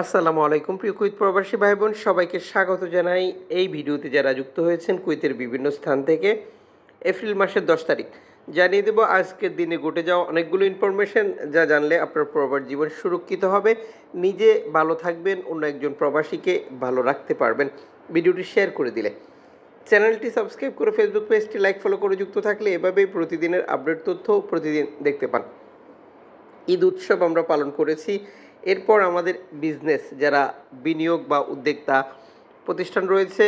আসসালামু আলাইকুম। প্রিয় কুইত প্রবাসী ভাই বোন সবাইকে স্বাগত জানাই। এই ভিডিওতে যারা যুক্ত হয়েছেন কুইতের বিভিন্ন স্থান থেকে, এপ্রিল মাসের দশ তারিখ। জানিয়ে দেব, আজকের দিনে ঘটে যাওয়া অনেকগুলো ইনফরমেশন যা জানলে আপনার প্রবাস জীবন সুরক্ষিত হবে। নিজে ভালো থাকবেন, অন্য একজন প্রবাসীকে ভালো রাখতে পারবেন। ভিডিওটি শেয়ার করে দিলে। চ্যানেলটি সাবস্ক্রাইব করে ফেসবুক পেজটি লাইক ফলো করে যুক্ত থাকলে এভাবেই প্রতিদিনের আপডেট তথ্য প্রতিদিন দেখতে পান। ঈদ উৎসব আমরা পালন করেছি। এরপর আমাদের বিজনেস যারা বিনিয়োগ বা উদ্যোক্তা প্রতিষ্ঠান রয়েছে,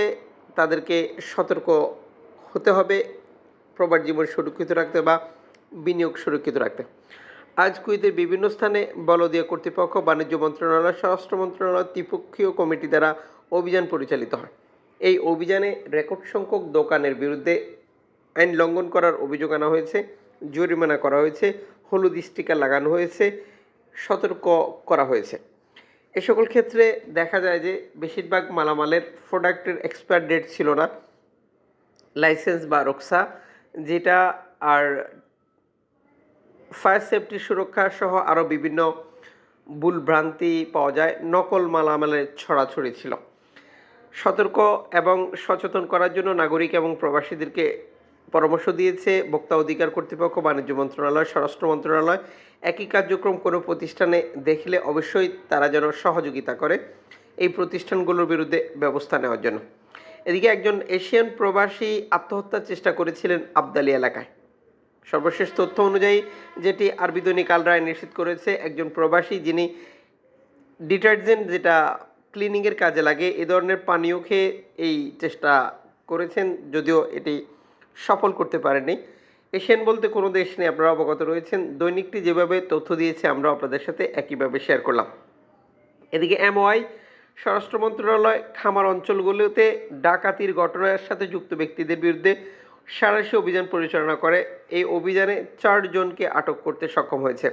তাদেরকে সতর্ক হতে হবে প্রবার জীবন সুরক্ষিত রাখতে বা বিনিয়োগ সুরক্ষিত রাখতে। আজ কুইতের বিভিন্ন স্থানে বলদিয়া কর্তৃপক্ষ, বাণিজ্য মন্ত্রণালয়, স্বরাষ্ট্র মন্ত্রণালয়, ত্রিপক্ষীয় কমিটি দ্বারা অভিযান পরিচালিত হয়। এই অভিযানে রেকর্ড সংখ্যক দোকানের বিরুদ্ধে আইন লঙ্ঘন করার অভিযোগ আনা হয়েছে, জরিমানা করা হয়েছে, হলুদ স্টিকার লাগানো হয়েছে সতর্ক করা হয়েছে। এ সকল ক্ষেত্রে দেখা যায় যে বেশিরভাগ মালামালের প্রোডাক্টের এক্সপায়ার ডেট ছিল না। লাইসেন্স বা রক্সা, যেটা আর ফায়ার সেফটি সুরক্ষা সহ আরও বিভিন্ন ভুল ভ্রান্তি পাওয়া যায়, নকল মালামালের ছড়াছড়ি ছিল। সতর্ক এবং সচেতন করার জন্য নাগরিক এবং প্রবাসীদেরকে পরামর্শ দিয়েছে ভোক্তা অধিকার কর্তৃপক্ষ, বাণিজ্য মন্ত্রণালয়, স্বরাষ্ট্র মন্ত্রণালয়। একই কার্যক্রম কোনো প্রতিষ্ঠানে দেখলে অবশ্যই তারা যেন সহযোগিতা করে এই প্রতিষ্ঠানগুলোর বিরুদ্ধে ব্যবস্থা নেওয়ার জন্য। এদিকে একজন এশিয়ান প্রবাসী আত্মহত্যার চেষ্টা করেছিলেন আবদালি এলাকায়। সর্বশেষ তথ্য অনুযায়ী, যেটি আরবি দৈনিক আল রায় নিশ্চিত করেছে, একজন প্রবাসী যিনি ডিটারজেন্ট, যেটা ক্লিনিংয়ের কাজে লাগে, এ ধরনের পানীয় খেয়ে এই চেষ্টা করেছেন, যদিও এটি সফল করতে পারেনি। এশিয়ান বলতে কোনো দেশ নেই আপনারা অবগত রয়েছেন। দৈনিকটি যেভাবে তথ্য দিয়েছে আমরা আপনাদের সাথে একইভাবে শেয়ার করলাম। এদিকে এমওআই, স্বরাষ্ট্র মন্ত্রণালয়, খামার অঞ্চলগুলোতে ডাকাতির ঘটনার সাথে যুক্ত ব্যক্তিদের বিরুদ্ধে সারাশি অভিযান পরিচালনা করে। এই অভিযানে চারজনকে আটক করতে সক্ষম হয়েছে।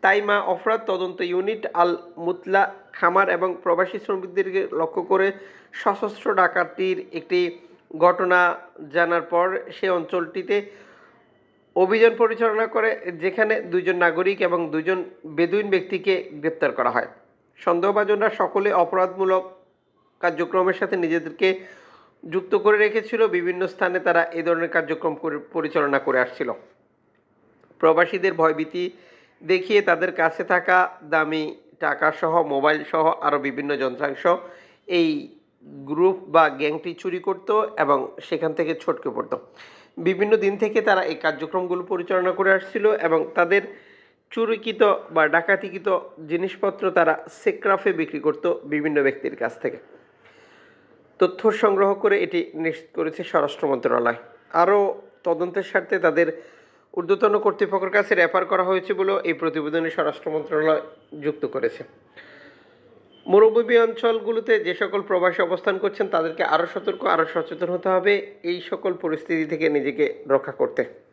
তাইমা অপরাধ তদন্ত ইউনিট আল মুতলা খামার এবং প্রবাসী শ্রমিকদেরকে লক্ষ্য করে সশস্ত্র ডাকাতির একটি ঘটনা জানার পর সে অঞ্চলটিতে অভিযান পরিচালনা করে, যেখানে দুজন নাগরিক এবং দুজন বেদুইন ব্যক্তিকে গ্রেপ্তার করা হয়। সন্দেহভাজনরা সকলে অপরাধমূলক কার্যক্রমের সাথে নিজেদেরকে যুক্ত করে রেখেছিল। বিভিন্ন স্থানে তারা এ ধরনের কার্যক্রম করে- পরিচালনা করে আসছিল। প্রবাসীদের ভয়ভীতি দেখিয়ে তাদের কাছে থাকা দামি টাকা সহ মোবাইল আরও বিভিন্ন যন্ত্রাংশ এই গ্রুপ বা গ্যাংটি চুরি করত এবং সেখান থেকে ছটকে পড়তো। বিভিন্ন দিন থেকে তারা এই কার্যক্রমগুলো পরিচালনা করে আসছিল এবং তাদের চুরিকৃত বা ডাকাতিকৃত জিনিসপত্র তারা সেক্রাফে বিক্রি করত বিভিন্ন ব্যক্তির কাছ থেকে। তথ্য সংগ্রহ করে এটি নিশ্চিত করেছে স্বরাষ্ট্র মন্ত্রণালয়। আরও তদন্তের স্বার্থে তাদের ঊর্ধ্বতন কর্তৃপক্ষের কাছে রেফার করা হয়েছে বলেও এই প্রতিবেদনে স্বরাষ্ট্র মন্ত্রণালয় যুক্ত করেছে। মরুভূমি অঞ্চলগুলোতে যে সকল প্রবাসী অবস্থান করছেন, তাদেরকে আরও সতর্ক, আরও সচেতন হতে হবে। এই সকল পরিস্থিতি থেকে নিজেকে রক্ষা করতে।